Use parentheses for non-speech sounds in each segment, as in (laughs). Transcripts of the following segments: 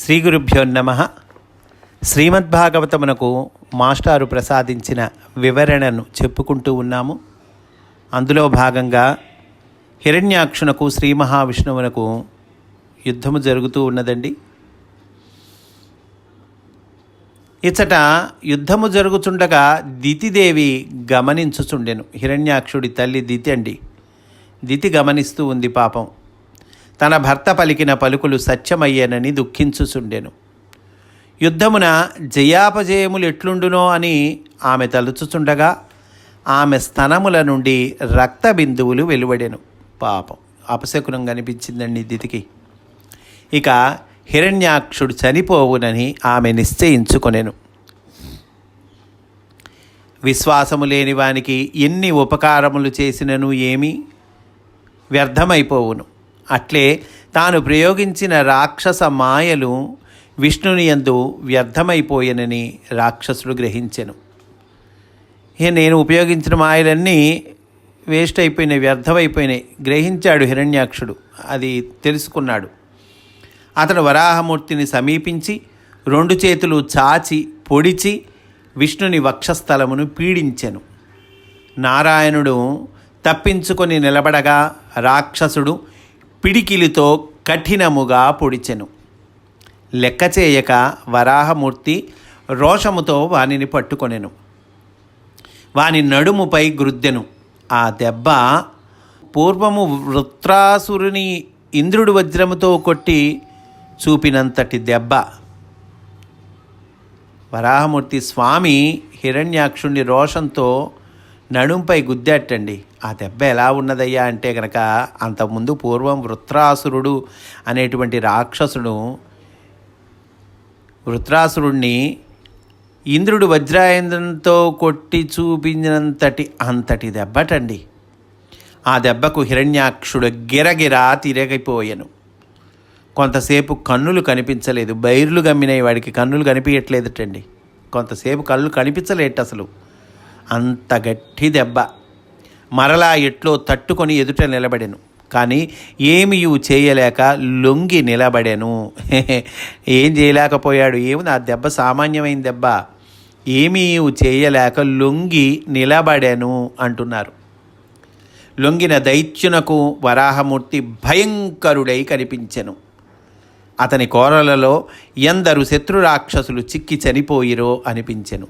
శ్రీ గురుభ్యో నమ. శ్రీమద్భాగవతమునకు మాస్టారు ప్రసాదించిన వివరణను చెప్పుకుంటూ ఉన్నాము. అందులో భాగంగా హిరణ్యాక్షునకు శ్రీ మహావిష్ణువునకు యుద్ధము జరుగుతూ ఉన్నదండి. ఇచ్చట యుద్ధము జరుగుచుండగా దితిదేవి గమనించుచుండెను. హిరణ్యాక్షుడి తల్లి దితి అండి. దితి గమనిస్తూ ఉంది పాపం. తన భర్త పలికిన పలుకులు సత్యమయ్యేనని దుఃఖించుచుండెను. యుద్ధమున జయాపజయములు ఎట్లుండునో అని ఆమె తలుచుచుండగా ఆమె స్తనముల నుండి రక్త బిందువులు వెలువడెను. పాపం. అపశకునం కనిపించిందండి దితికి ఇక హిరణ్యాక్షుడు చనిపోవునని ఆమె నిశ్చయించుకొనెను. విశ్వాసము లేని వానికి ఎన్ని ఉపకారములు చేసినను ఏమీ? వ్యర్థమైపోవును. అట్లే తాను ప్రయోగించిన రాక్షస మాయలు విష్ణుని యందు వ్యర్థమైపోయానని రాక్షసుడు గ్రహించెను. ఇక నేను ఉపయోగించిన మాయలన్నీ వేస్ట్ అయిపోయినాయి వ్యర్థమైపోయినాయి గ్రహించాడు హిరణ్యాక్షుడు అది తెలుసుకున్నాడు. అతడు వరాహమూర్తిని సమీపించి రెండు చేతులు చాచి పొడిచి విష్ణుని వక్షస్థలమును పీడించెను. నారాయణుడు తప్పించుకొని నిలబడగా రాక్షసుడు పిడికిలితో కఠినముగా పొడిచెను. లెక్క చేయక వరాహమూర్తి రోషముతో వానిని పట్టుకొనెను. వాని నడుముపై గ్రుద్దెను ఆ దెబ్బ పూర్వము వృత్రాసురుని ఇంద్రుడు వజ్రముతో కొట్టి చూపినంతటి దెబ్బ. వరాహమూర్తి స్వామి హిరణ్యాక్షుణ్ణి రోషంతో నడుంపై గుద్దేటండి ఆ దెబ్బ ఎలా ఉన్నదయ్యా అంటే కనుక అంతకుముందు పూర్వం వృత్రాసురుడు అనేటువంటి రాక్షసుడు వృత్రాసురుణ్ణి ఇంద్రుడు వజ్రాయంద్రంతో కొట్టి చూపించినంతటి అంతటి దెబ్బటండి. ఆ దెబ్బకు హిరణ్యాక్షుడు గిరగిరా తిరగిపోయాను. కొంతసేపు కన్నులు కనిపించలేదు. బైర్లు గమ్మినాయి వాడికి కన్నులు కనిపించట్లేదుటండి కొంతసేపు కళ్ళు కనిపించలేట అసలు అంత గట్టి దెబ్బ. మరలా ఎట్లో తట్టుకొని ఎదుట నిలబడెను. కానీ ఏమీ చేయలేక లొంగి నిలబడెను. (laughs) ఏం చేయలేకపోయాడు? ఏమి ఆ దెబ్బ సామాన్యమైన దెబ్బ. ఏమీ చేయలేక లొంగి నిలబడెను అంటున్నారు. లొంగిన దైత్యునకు వరాహమూర్తి భయంకరుడై కనిపించెను. అతని కోరలలో ఎందరు శత్రురాక్షసులు చిక్కి చనిపోయిరో అనిపించెను.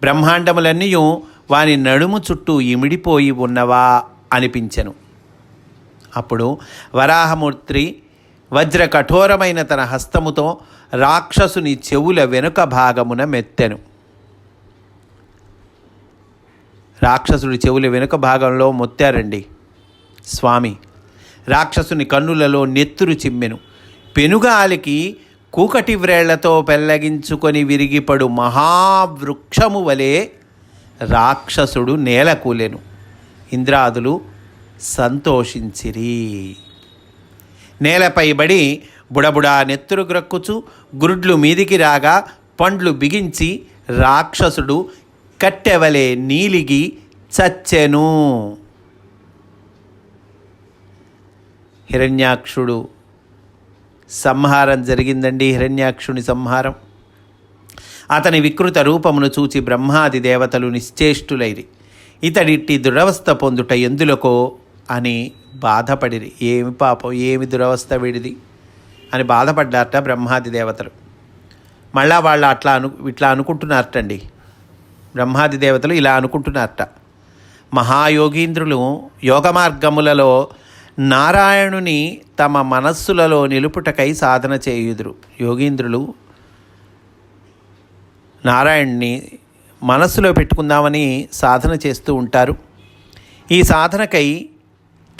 బ్రహ్మాండములన్నీ వాని నడుము చుట్టూ ఇమిడిపోయి ఉన్నవా అనిపించెను. అప్పుడు వరాహమూర్తి వజ్ర కఠోరమైన తన హస్తముతో రాక్షసుని చెవుల వెనుక భాగమున మెత్తెను. రాక్షసుడి చెవుల వెనుక భాగంలో మొత్తారండి. స్వామి రాక్షసుని కన్నులలో నెత్తురు చిమ్మెను. పెనుగాలికి కూకటి వ్రేళ్ళతో పెల్లగించుకొని విరిగిపడు మహావృక్షము వలె రాక్షసుడు నేలకూలెను ఇంద్రాదులు సంతోషించిరి. నేలపై బడి బుడబుడా నెత్తురు గ్రక్కుచు గురుడ్లు మీదికి రాగా పండ్లు బిగించి రాక్షసుడు కట్టెవలే నీలిగి చచ్చెను. హిరణ్యాక్షుడు సంహారం జరిగిందండి హిరణ్యాక్షుని సంహారం. అతని వికృత రూపమును చూచి బ్రహ్మాది దేవతలు నిశ్చేష్టులైరి. ఇతడిట్టి దురవస్థ పొందుట ఎందులకో అని బాధపడిరి. ఏమి పాపం ఏమి దురవస్థ వీడిది? అని బాధపడ్డారట బ్రహ్మాది దేవతలు. మళ్ళా వాళ్ళు అట్లా అను ఇట్లా అనుకుంటున్నారటండి. బ్రహ్మాది దేవతలు ఇలా అనుకుంటున్నారట. మహాయోగీంద్రులు యోగ మార్గములలో నారాయణుని తమ మనస్సులలో నిలుపుటకై సాధన చేయుదురు. యోగీంద్రులు నారాయణ్ణి మనస్సులో పెట్టుకుందామని సాధన చేస్తూ ఉంటారు. ఈ సాధనకై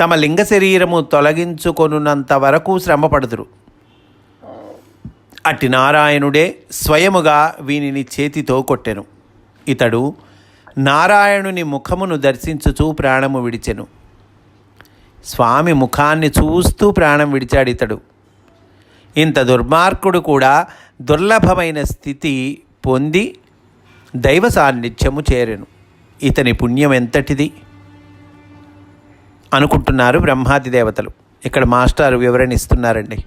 తమ లింగ శరీరము తొలగించుకొనున్నంత వరకు శ్రమపడుదురు అట్టి నారాయణుడే స్వయముగా వీనిని చేతితో కొట్టెను. ఇతడు నారాయణుని ముఖమును దర్శించుచూ ప్రాణము విడిచెను. స్వామి ముఖాన్ని చూస్తూ ప్రాణం విడిచాడు ఇతడు ఇంత దుర్మార్గుడు కూడా దుర్లభమైన స్థితి పొంది దైవ సాన్నిధ్యము చేరెను. ఇతని పుణ్యం ఎంతటిది? అనుకుంటున్నారు బ్రహ్మాది దేవతలు. ఇక్కడ మాస్టారు వివరణ ఇస్తున్నారండి.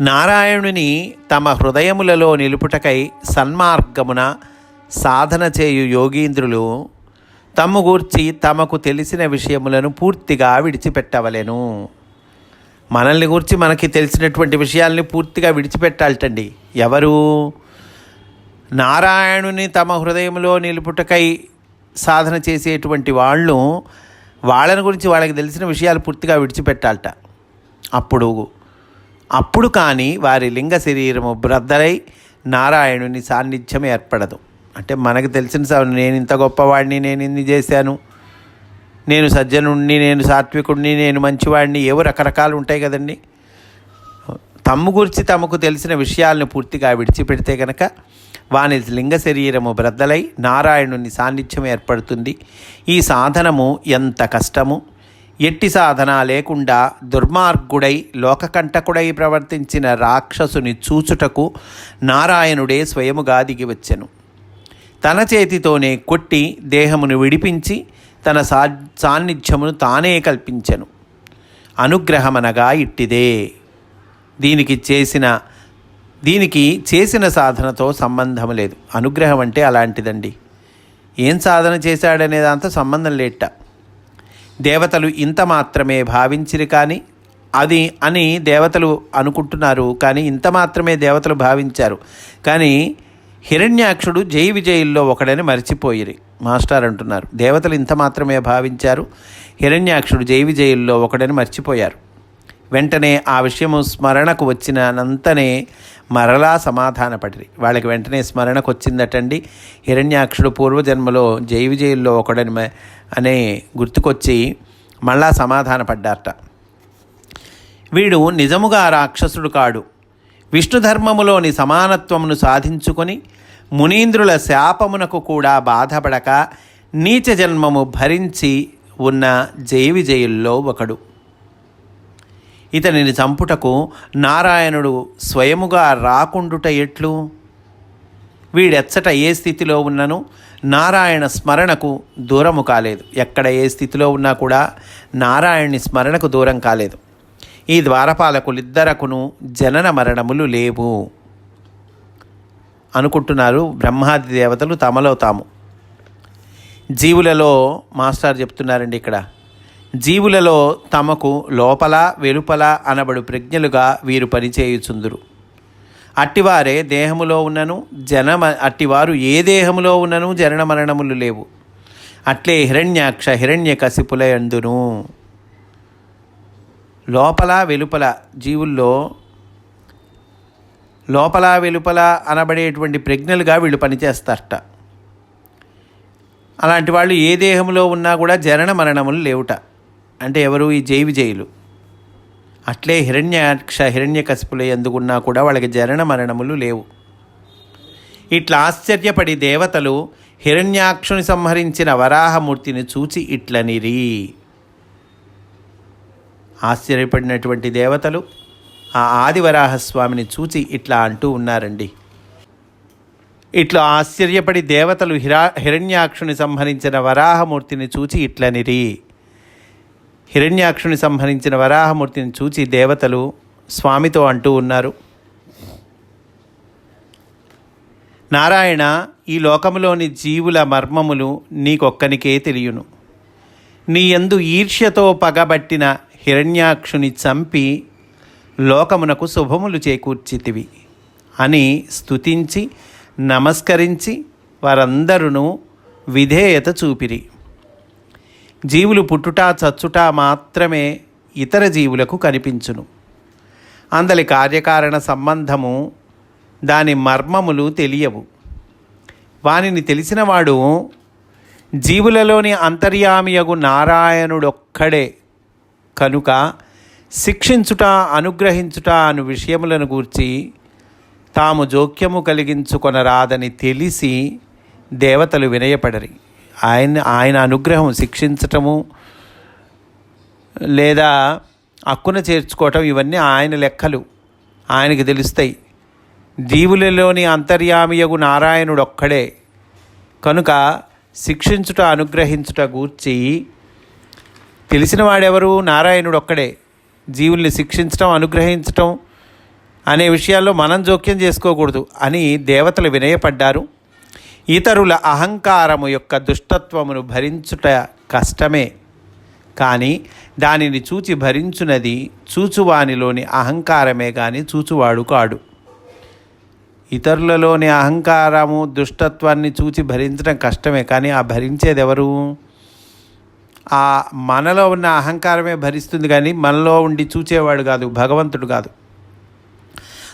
నారాయణుని తమ హృదయములలో నిలుపుటకై సన్మార్గమున సాధన చేయు యోగీంద్రులు తమ్ము గూర్చి తమకు తెలిసిన విషయములను పూర్తిగా విడిచిపెట్టవలెను. మనల్ని గురించి మనకి తెలిసినటువంటి విషయాల్ని పూర్తిగా విడిచిపెట్టాలటండి. ఎవరు? నారాయణుని తమ హృదయంలో నిలుపుటకై సాధన చేసేటువంటి వాళ్ళు వాళ్ళని గురించి వాళ్ళకి తెలిసిన విషయాలు పూర్తిగా విడిచిపెట్టాలట. అప్పుడు అప్పుడు కానీ వారి లింగ శరీరము బ్రద్దలై నారాయణుని సాన్నిధ్యం ఏర్పడదు. అంటే మనకు తెలిసిన స- నేను ఇంత గొప్పవాడిని నేను ఇన్ని చేశాను. నేను సజ్జనుణ్ణి నేను సాత్వికుడిని నేను మంచివాడిని ఏవో రకరకాలు ఉంటాయి కదండి. తమ్ము గురించి తమకు తెలిసిన విషయాలను పూర్తిగా విడిచిపెడితే కనుక వాని లింగ శరీరము బ్రద్దలై నారాయణుని సాన్నిధ్యం ఏర్పడుతుంది. ఈ సాధనము ఎంత కష్టము. ఎట్టి సాధన లేకుండా దుర్మార్గుడై లోకకంటకుడై ప్రవర్తించిన రాక్షసుని చూచుటకు నారాయణుడే స్వయముగా దిగి వచ్చెను తన చేతితోనే కొట్టి దేహమును విడిపించి తన సా సాన్నిధ్యమును తానే కల్పించెను. అనుగ్రహమనగా ఇట్టిదే. దీనికి చేసిన దీనికి చేసిన సాధనతో సంబంధం లేదు. అనుగ్రహం అంటే అలాంటిదండి. ఏం సాధన చేశాడనే దాంతో సంబంధం లేట దేవతలు ఇంత మాత్రమే భావించిరి కానీ అది అని దేవతలు అనుకుంటున్నారు కానీ ఇంత మాత్రమే దేవతలు భావించారు. కానీ హిరణ్యాక్షుడు జై విజయుల్లో ఒకడని మర్చిపోయిరి. మాస్టర్ అంటున్నారు. దేవతలు ఇంత మాత్రమే భావించారు. హిరణ్యాక్షుడు జై విజయుల్లో ఒకడని మర్చిపోయారు. వెంటనే ఆ విషయము స్మరణకు వచ్చినంతనే మరలా సమాధానపడిరి. వాళ్ళకి వెంటనే స్మరణకు వచ్చిందటండి హిరణ్యాక్షుడు పూర్వజన్మలో జై విజయుల్లో ఒకడని అనే గుర్తుకొచ్చి మళ్ళా సమాధానపడ్డారట. వీడు నిజముగా రాక్షసుడు కాడు. విష్ణుధర్మములోని సమానత్వమును సాధించుకొని మునీంద్రుల శాపమునకు కూడా బాధపడక నీచ జన్మము భరించి ఉన్న జై విజయుల్లో ఒకడు. ఇతనిని చంపుటకు నారాయణుడు స్వయముగా రాకుండుట ఎట్లు? వీడెచ్చట ఏ స్థితిలో ఉన్నను? నారాయణ స్మరణకు దూరము కాలేదు. ఎక్కడ ఏ స్థితిలో ఉన్నా కూడా నారాయణుని స్మరణకు దూరం కాలేదు. ఈ ద్వారపాలకులిద్దరకును జనన మరణములు లేవు. అనుకుంటున్నారు బ్రహ్మాది దేవతలు తమలో తాము. జీవులలో మాస్టర్ చెప్తున్నారండి ఇక్కడ. జీవులలో తమకు లోపల వెలుపల అనబడు ప్రజ్ఞలుగా వీరు పనిచేయుచుందురు. అట్టివారే దేహములో ఉన్నను జనమ అట్టివారు ఏ దేహములో ఉన్నను జనన మరణములు లేవు. అట్లే హిరణ్యాక్ష హిరణ్య కసిపుల ఎందును లోపల వెలుపల జీవుల్లో లోపల వెలుపల అనబడేటువంటి ప్రజ్ఞలుగా వీళ్ళు పనిచేస్తారట. అలాంటి వాళ్ళు ఏ దేహంలో ఉన్నా కూడా జనన మరణములు లేవుట. అంటే ఎవరు? ఈ జై విజయులు అట్లే హిరణ్యాక్ష హిరణ్యకశిపుల ఎందుకున్నా కూడా వాళ్ళకి జరణ మరణములు లేవు. ఇట్లా ఆశ్చర్యపడి దేవతలు హిరణ్యాక్షుని సంహరించిన వరాహమూర్తిని చూచి ఇట్లనిరి. ఆశ్చర్యపడినటువంటి దేవతలు ఆ ఆదివరాహస్వామిని చూచి ఇట్లా అంటూ ఉన్నారండి. ఇట్లా ఆశ్చర్యపడి దేవతలు హిరా హిరణ్యాక్షుని సంహరించిన వరాహమూర్తిని చూచి ఇట్లనిరి. హిరణ్యాక్షుని సంహరించిన వరాహమూర్తిని చూచి దేవతలు స్వామితో అంటూ ఉన్నారు. నారాయణ ఈ లోకములోని జీవుల మర్మములు నీకొక్కనికే తెలియను. నీ యందు ఈర్ష్యతో పగబట్టిన హిరణ్యాక్షుని చంపి లోకమునకు శుభములు చేకూర్చితివి అని స్తుతించి నమస్కరించి వారందరూ విధేయత చూపిరి. జీవులు పుట్టుట చచ్చుట మాత్రమే ఇతర జీవులకు కనిపించును. అందలి కార్యకారణ సంబంధము దాని మర్మములు తెలియవు. వానిని తెలిసినవాడు జీవులలోని అంతర్యామియగు నారాయణుడొక్కడే. కనుక శిక్షించుట అనుగ్రహించుట అను విషయములను గూర్చి తాము జోక్యము కలిగించుకొనరాదని తెలిసి దేవతలు వినయపడరి. ఆయన ఆయన అనుగ్రహం శిక్షించటము లేదా హక్కున చేర్చుకోవటం ఇవన్నీ ఆయన లెక్కలు. ఆయనకి తెలుస్తాయి. జీవులలోని అంతర్యామియగు నారాయణుడు ఒక్కడే కనుక శిక్షించుట అనుగ్రహించుట గూర్చి తెలిసిన వాడెవరు నారాయణుడు ఒక్కడే జీవుల్ని శిక్షించటం అనుగ్రహించటం అనే విషయాల్లో మనం జోక్యం చేసుకోకూడదు అని దేవతలు వినయపడ్డారు. ఇతరుల అహంకారము యొక్క దుష్టత్వమును భరించుట కష్టమే. కానీ దానిని చూచి భరించునది చూచువానిలోని అహంకారమే కానీ చూచువాడు కాడు. ఇతరులలోని అహంకారము దుష్టత్వాన్ని చూచి భరించడం కష్టమే కానీ ఆ భరించేది ఎవరు ఆ మనలో ఉన్న అహంకారమే భరిస్తుంది కానీ మనలో ఉండి చూచేవాడు కాదు భగవంతుడు కాదు.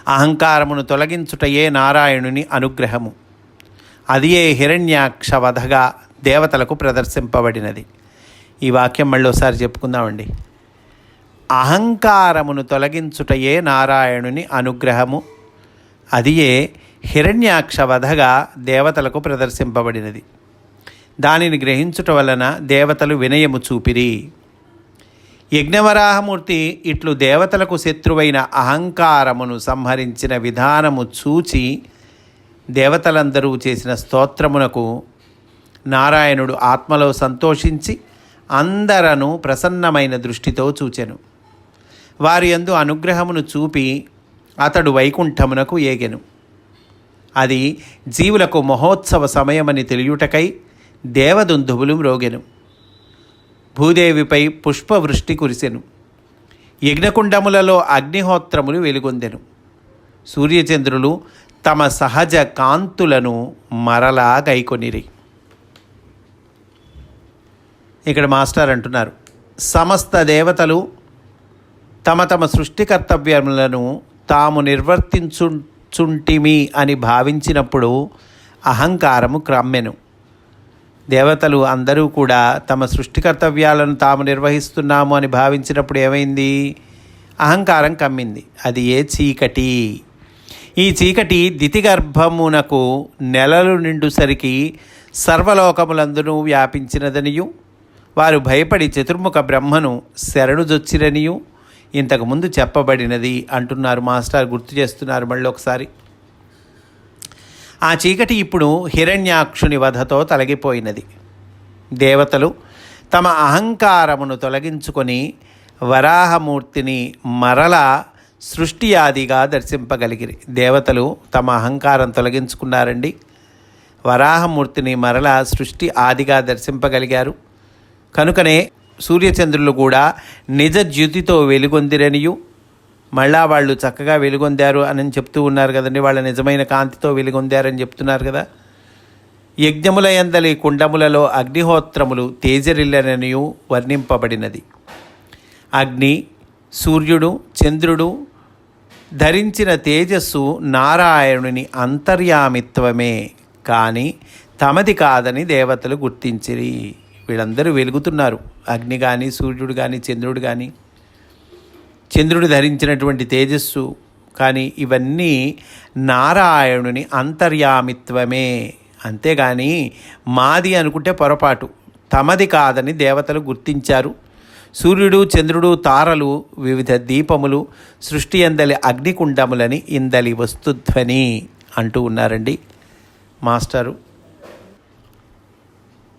అహంకారమును తొలగించుటయే నారాయణుని అనుగ్రహము? అది ఏ హిరణ్యాక్ష వధగా దేవతలకు ప్రదర్శింపబడినది. ఈ వాక్యం మళ్ళీ ఒకసారి చెప్పుకుందామండి. అహంకారమును తొలగించుటయే నారాయణుని అనుగ్రహము. అది ఏ హిరణ్యాక్ష వధగా దేవతలకు ప్రదర్శింపబడినది. దానిని గ్రహించుట వలన దేవతలు వినయము చూపిరి. యజ్ఞవరాహమూర్తి ఇట్లు దేవతలకు శత్రువైన అహంకారమును సంహరించిన విధానము చూచి దేవతలందరూ చేసిన స్తోత్రమునకు నారాయణుడు ఆత్మలో సంతోషించి అందరను ప్రసన్నమైన దృష్టితో చూచెను. వారి యందు అనుగ్రహమును చూపి అతడు వైకుంఠమునకు ఏగెను. అది జీవులకు మహోత్సవ సమయమని తెలియుటకై దేవదుందువులు మ్రోగెను. భూదేవిపై పుష్పవృష్టి కురిసెను. యజ్ఞకుండములలో అగ్నిహోత్రములు వెలుగొందెను. సూర్యచంద్రులు తమ సహజ కాంతులను మరలా గైకొనిరి ఇక్కడ మాస్టర్ అంటున్నారు సమస్త దేవతలు తమ తమ సృష్టి కర్తవ్యములను తాము నిర్వర్తించుచుంటిమి అని భావించినప్పుడు అహంకారము క్రమ్మెను. దేవతలు అందరూ కూడా తమ సృష్టి కర్తవ్యాలను తాము నిర్వహిస్తున్నాము అని భావించినప్పుడు ఏమైంది? అహంకారం కమ్మింది. అది ఏ చీకటి? ఈ చీకటి దితిగర్భమునకు నెలలు నిండుసరికి సర్వలోకములందును వ్యాపించినదనియు. వారు భయపడి చతుర్ముఖ బ్రహ్మను శరణుజొచ్చిరనియు. ఇంతకుముందు చెప్పబడినది అంటున్నారు మాస్టర్ గుర్తు చేస్తున్నారు మళ్ళీ ఒకసారి. ఆ చీకటి ఇప్పుడు హిరణ్యాక్షుని వధతో తొలగిపోయినది. దేవతలు తమ అహంకారమును తొలగించుకొని వరాహమూర్తిని మరల సృష్టి ఆదిగా దర్శింపగలిగిరి. దేవతలు తమ అహంకారం తొలగించుకున్నారండి. వరాహమూర్తిని మరలా సృష్టి ఆదిగా దర్శింపగలిగారు. కనుకనే సూర్యచంద్రులు కూడా నిజ జ్యుతితో వెలుగొందిరనియు. మళ్ళా వాళ్ళు చక్కగా వెలుగొందారు అని చెప్తూ ఉన్నారు కదండి. వాళ్ళ నిజమైన కాంతితో వెలుగొందారని చెప్తున్నారు కదా. యజ్ఞముల ఎందలి కుండములలో అగ్నిహోత్రములు తేజరిల్లననియు వర్ణింపబడినది. అగ్ని సూర్యుడు చంద్రుడు ధరించిన తేజస్సు నారాయణుని అంతర్యామిత్వమే కానీ తమది కాదని దేవతలు గుర్తించిరి. వీళ్ళందరూ వెలుగుతున్నారు. అగ్ని కానీ సూర్యుడు కానీ చంద్రుడు కానీ చంద్రుడు ధరించినటువంటి తేజస్సు కానీ ఇవన్నీ నారాయణుని అంతర్యామిత్వమే. అంతేగాని మాది అనుకుంటే పొరపాటు. తమది కాదని దేవతలు గుర్తించారు. సూర్యుడు చంద్రుడు తారలు వివిధ దీపములు సృష్టి ఎందలి అగ్నికుండములని ఇందలి వస్తుధ్వని అంటూ ఉన్నారండి మాస్టరు.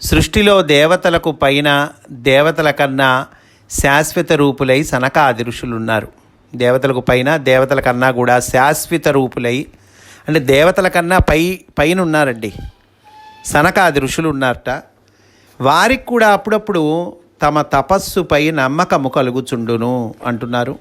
సృష్టిలో దేవతలకు పైన దేవతల కన్నా శాశ్వత రూపులై సనకాది ఋషులున్నారు దేవతలకు పైన దేవతల కన్నా కూడా శాశ్వత రూపులై అంటే దేవతల కన్నా పై పైన ఉన్నారండి సనకాది ఋషులు ఉన్నారట వారికి కూడా అప్పుడప్పుడు తమ తపస్సుపై నమ్మకము కలుగుచుండును అంటున్నారు.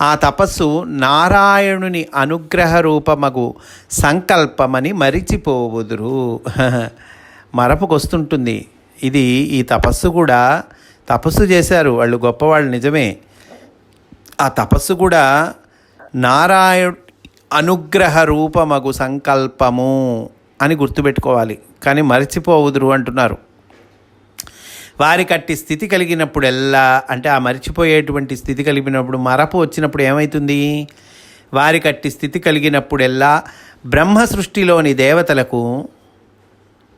ఆ తపస్సు నారాయణుని అనుగ్రహ రూపమగు సంకల్పమని మరిచిపోవుదురు. (laughs) మరపుకొస్తుంటుంది. ఇది ఈ తపస్సు కూడా తపస్సు చేశారు. వాళ్ళు గొప్పవాళ్ళు నిజమే. ఆ తపస్సు కూడా నారాయణ అనుగ్రహ రూపమగు సంకల్పము అని గుర్తుపెట్టుకోవాలి. కానీ మరిచిపోవుదురు అంటున్నారు. వారి కట్టి స్థితి కలిగినప్పుడెల్లా అంటే ఆ మర్చిపోయేటువంటి స్థితి కలిగినప్పుడు మరపు వచ్చినప్పుడు ఏమవుతుంది వారి కట్టి స్థితి కలిగినప్పుడెల్లా బ్రహ్మ సృష్టిలోని దేవతలకు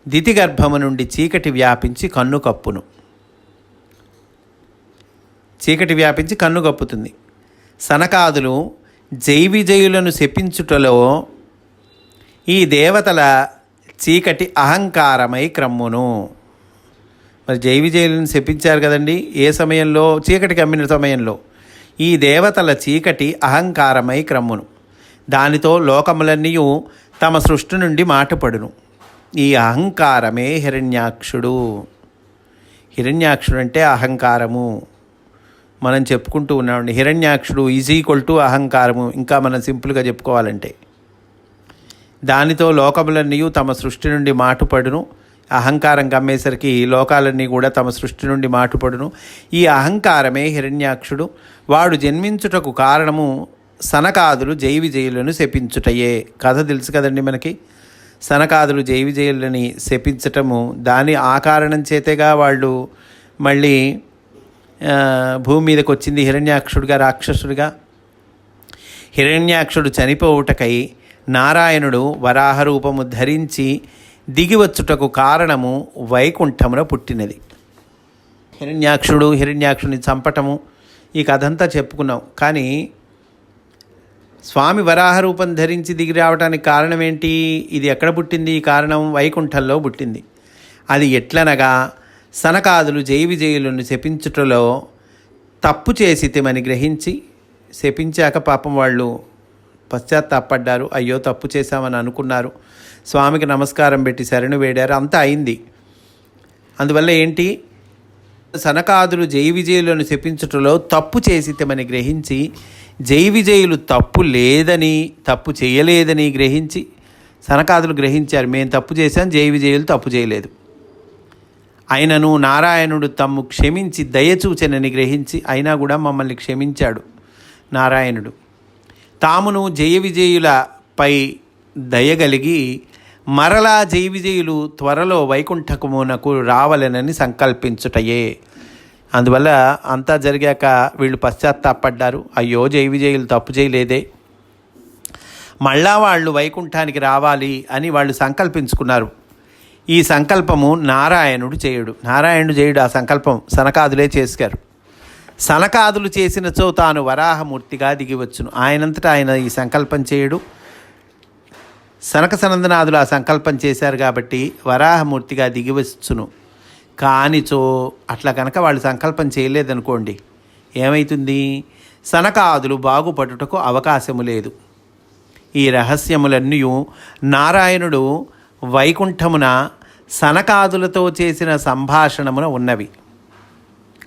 దితిగర్భము నుండి చీకటి వ్యాపించి కన్ను కప్పును. చీకటి వ్యాపించి కన్ను కప్పుతుంది. సనకాదులు జైవిజయులను శపించుటలో ఈ దేవతల చీకటి అహంకారమై క్రమ్మును. మరి జైవిజయులను శపించారు కదండి? ఏ సమయంలో? చీకటి కమ్మిన సమయంలో. ఈ దేవతల చీకటి అహంకారమై క్రమ్మును. దానితో లోకములన్నీ తమ సృష్టి నుండి మాటపడును. ఈ అహంకారమే హిరణ్యాక్షుడు. హిరణ్యాక్షుడు అంటే అహంకారము. మనం చెప్పుకుంటూ ఉన్నామండి హిరణ్యాక్షుడు ఈజ్ ఈక్వల్ టు అహంకారము. ఇంకా మనం సింపుల్గా చెప్పుకోవాలంటే. దానితో లోకములన్నీ తమ సృష్టి నుండి మాటుపడును. అహంకారం కమ్మేసరికి లోకాలన్నీ కూడా తమ సృష్టి నుండి మాటుపడును. ఈ అహంకారమే హిరణ్యాక్షుడు. వాడు జన్మించుటకు కారణము సనకాదులు జై విజయులను శపించుటయే. కథ తెలుసు కదండి మనకి? సనకాదులు జై విజయులని శపించటము దాని ఆ కారణం చేతేగా వాళ్ళు మళ్ళీ భూమి మీదకి వచ్చింది హిరణ్యాక్షుడిగా రాక్షసుడిగా. హిరణ్యాక్షుడు చనిపోవుటకై నారాయణుడు వరాహ రూపము ధరించి దిగివచ్చుటకు కారణము వైకుంఠమున పుట్టినది. హిరణ్యాక్షుడు హిరణ్యాక్షుని చంపటము ఈ కథంతా చెప్పుకున్నాం. కానీ స్వామి వరాహ రూపం ధరించి దిగి రావడానికి కారణం ఏంటి ఇది ఎక్కడ పుట్టింది? ఈ కారణం వైకుంఠంలో పుట్టింది. అది ఎట్లనగా సనకాదులు జై విజయులను శపించుటలో తప్పు చేసి తెమని గ్రహించి శపించాక పాపం వాళ్ళు పశ్చాత్తాపడ్డారు. అయ్యో తప్పు చేశామని అనుకున్నారు. స్వామికి నమస్కారం పెట్టి శరణు వేడారు అంతా అయింది. అందువల్ల ఏంటి? సనకాదులు జై విజయులను శపించుటలో తప్పు చేసితమని గ్రహించి జై విజయులు తప్పు లేదని తప్పు చేయలేదని గ్రహించి సనకాదులు గ్రహించారు మేము తప్పు చేశాం జై విజయులు తప్పు చేయలేదు. అయినను నారాయణుడు తమ్ము క్షమించి దయచూచనని గ్రహించి అయినా కూడా మమ్మల్ని క్షమించాడు నారాయణుడు. తామును జయ విజయులపై దయగలిగి మరలా జైవిజయులు త్వరలో వైకుంఠకమునకు రావలెనని సంకల్పించుటయే. అందువల్ల అంతా జరిగాక వీళ్ళు పశ్చాత్తాపడ్డారు. అయ్యో జైవిజయులు తప్పు చేయలేదే. మళ్ళా వాళ్ళు వైకుంఠానికి రావాలి అని వాళ్ళు సంకల్పించుకున్నారు. ఈ సంకల్పము నారాయణుడు చేయుడు. నారాయణుడు చేయుడు ఆ సంకల్పం సనకాదులే చేసుకారు సనకాదులు చేసినచో తాను వరాహమూర్తిగా దిగివచ్చును. ఆయనంతటా ఆయన ఈ సంకల్పం చేయుడు. సనక సనందనాథులు ఆ సంకల్పం చేశారు కాబట్టి వరాహమూర్తిగా దిగివచ్చును. కానిచో అట్లా కనుక వాళ్ళు సంకల్పం చేయలేదనుకోండి. ఏమవుతుంది సనకాదులు బాగుపడుటకు అవకాశము లేదు. ఈ రహస్యములన్నీ నారాయణుడు వైకుంఠమున సనకాదులతో చేసిన సంభాషణమున ఉన్నవి.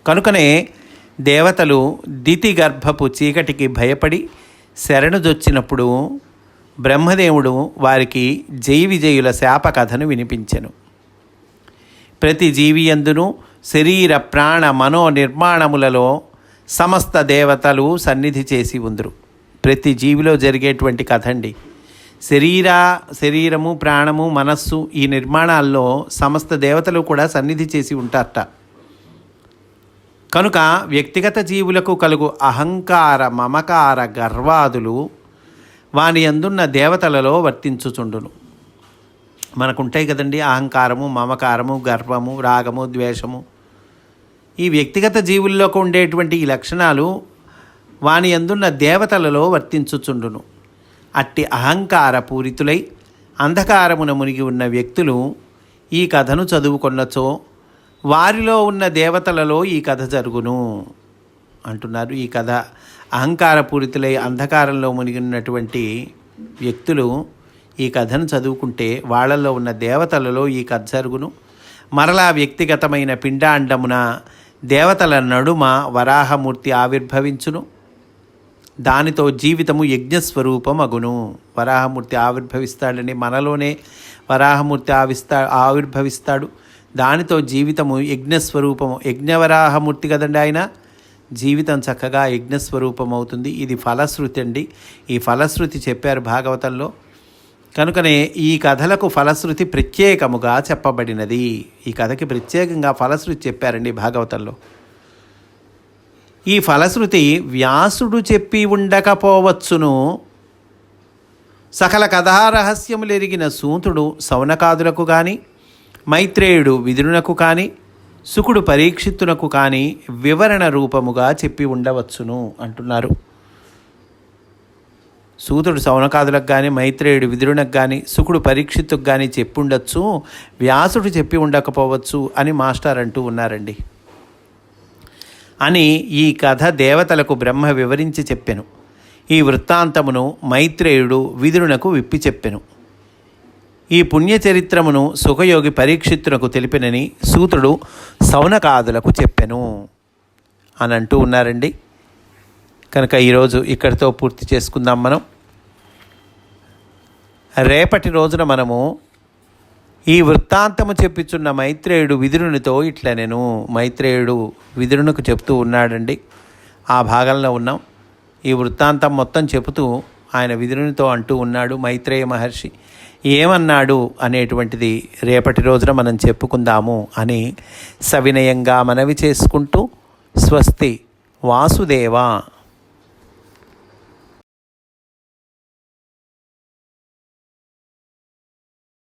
కనుకనే దేవతలు దితి గర్భపు చీకటికి భయపడి శరణుదొచ్చినప్పుడు బ్రహ్మదేవుడు వారికి జై విజయుల శాప కథను వినిపించెను. ప్రతి జీవియందును శరీర ప్రాణ మనో నిర్మాణములలో సమస్త దేవతలు సన్నిధి చేసి ఉందరు. ప్రతి జీవిలో జరిగేటువంటి కథ అండి శరీర శరీరము ప్రాణము మనస్సు ఈ నిర్మాణాల్లో సమస్త దేవతలు కూడా సన్నిధి చేసి ఉంటారట. కనుక వ్యక్తిగత జీవులకు కలుగు అహంకార మమకార గర్వాదులు వాని ఎందున్న దేవతలలో వర్తించుచుండును. మనకుంటాయి కదండి అహంకారము మమకారము గర్వము రాగము ద్వేషము. ఈ వ్యక్తిగత జీవుల్లోకి ఉండేటువంటి ఈ లక్షణాలు వాని అందున్న దేవతలలో వర్తించుచుండును. అట్టి అహంకార పూరితులై అంధకారమున మునిగి ఉన్న వ్యక్తులు ఈ కథను చదువుకున్నచో వారిలో ఉన్న దేవతలలో ఈ కథ జరుగును అంటున్నారు ఈ కథ. అహంకారపూరితులై అంధకారంలో మునిగి ఉన్నటువంటి వ్యక్తులు ఈ కథను చదువుకుంటే వాళ్ళల్లో ఉన్న దేవతలలో ఈ కథ జరుగును మరలా వ్యక్తిగతమైన పిండాండమున దేవతల నడుమ వరాహమూర్తి ఆవిర్భవించును. దానితో జీవితము యజ్ఞస్వరూపం అగును వరాహమూర్తి ఆవిర్భవిస్తాడని మనలోనే వరాహమూర్తి ఆవిస్తా ఆవిర్భవిస్తాడు. దానితో జీవితము యజ్ఞస్వరూపము యజ్ఞవరాహమూర్తి కదండి ఆయన? జీవితం చక్కగా యజ్ఞస్వరూపం అవుతుంది ఇది ఫలశ్రుతి అండి. ఈ ఫలశ్రుతి చెప్పారు భాగవతంలో. కనుకనే ఈ కథలకు ఫలశ్రుతి ప్రత్యేకముగా చెప్పబడినది. ఈ కథకి ప్రత్యేకంగా ఫలశ్రుతి చెప్పారండి భాగవతంలో. ఈ ఫలశ్రుతి వ్యాసుడు చెప్పి ఉండకపోవచ్చును. సకల కథారహస్యములు ఎరిగిన సూతుడు సౌనకాదులకు కానీ మైత్రేయుడు విదురునకు కానీ సుకుడు పరీక్షిత్తునకు కానీ వివరణ రూపముగా చెప్పి ఉండవచ్చును అంటున్నారు. సూతుడు సౌనకాదులకు కానీ మైత్రేయుడు విదురునకు కానీ సుకుడు పరీక్షిత్తుకు కానీ చెప్పి ఉండొచ్చు వ్యాసుడు చెప్పి ఉండకపోవచ్చు అని మాస్టర్ అంటూ ఉన్నారండి. అని ఈ కథ దేవతలకు బ్రహ్మ వివరించి చెప్పెను. ఈ వృత్తాంతమును మైత్రేయుడు విదురునకు విప్పి చెప్పెను. ఈ పుణ్యచరిత్రమును సుఖయోగి పరీక్షిత్తునకు తెలిపినని సూతుడు సౌనకాదులకు చెప్పెను అని అంటూ ఉన్నారండి. కనుక ఈరోజు ఇక్కడితో పూర్తి చేసుకుందాం మనం. రేపటి రోజున మనము ఈ వృత్తాంతము చెప్పిచున్న మైత్రేయుడు విదురునితో ఇట్లా నేను మైత్రేయుడు విదురునకు చెప్తూ ఉన్నాడండి. ఆ భాగంలో ఉన్నాం. ఈ వృత్తాంతం మొత్తం చెబుతూ ఆయన విదురునితో అంటూ ఉన్నాడు మైత్రేయ మహర్షి. ఏమన్నాడు అనేటువంటిది రేపటి రోజున మనం చెప్పుకుందాము అని సవినయంగా మనవి చేసుకుంటూ స్వస్తి వాసుదేవ.